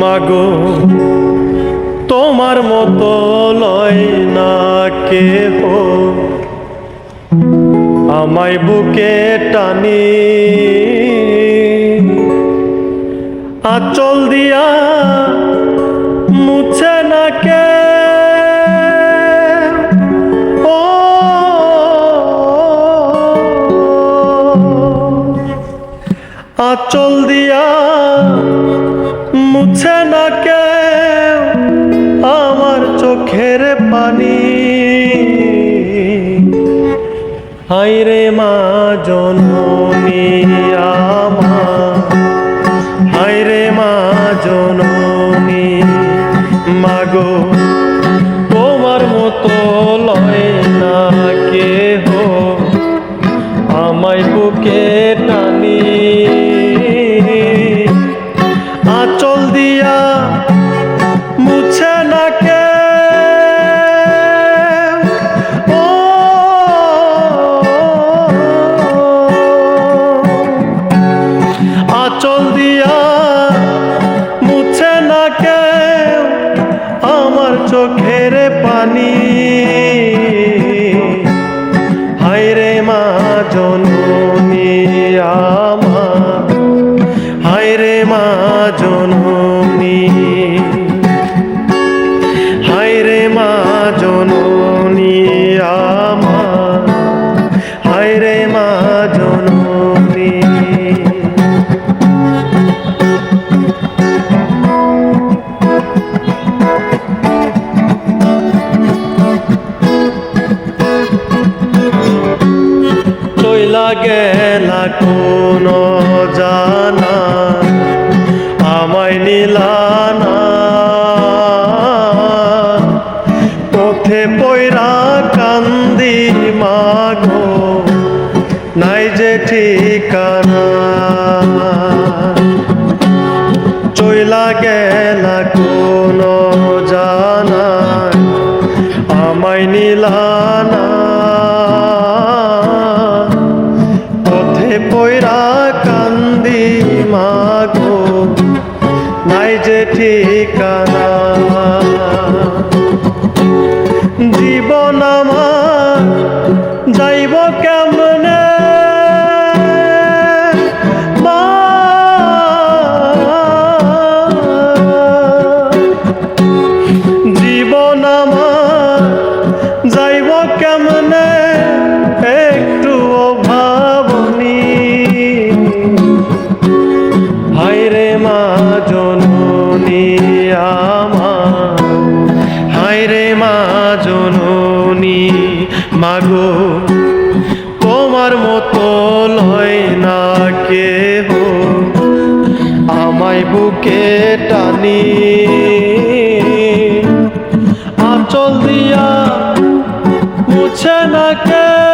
মাগো তোমার মতো লয় না কে কেহ। আমায় বুকে টানি। আচল আচল দিয়া মুছে না কে আমার চোখের পানি। হাইরে মা জননী আমার হাইরে মা জননী মাগো। তোমার মতো লয় না চোখের হায় হায়রে মা জননী আমার। হায়রে মা জননী চইলা গেলা কোন জানা, আমায় নিলানা পথে পয়রা কান্দি মাগো, নাই যে ঠিকানা। চইলা গেলা কোন জানা, আমায় নিলানা ঠিকানা। জীবন আমার যাইব কেমনে? হায়রে মা জননী, মাগো, তোমার মতো লয় না কেহ। আমায় বুকে টানি, আচল দিয়া মুছে না কে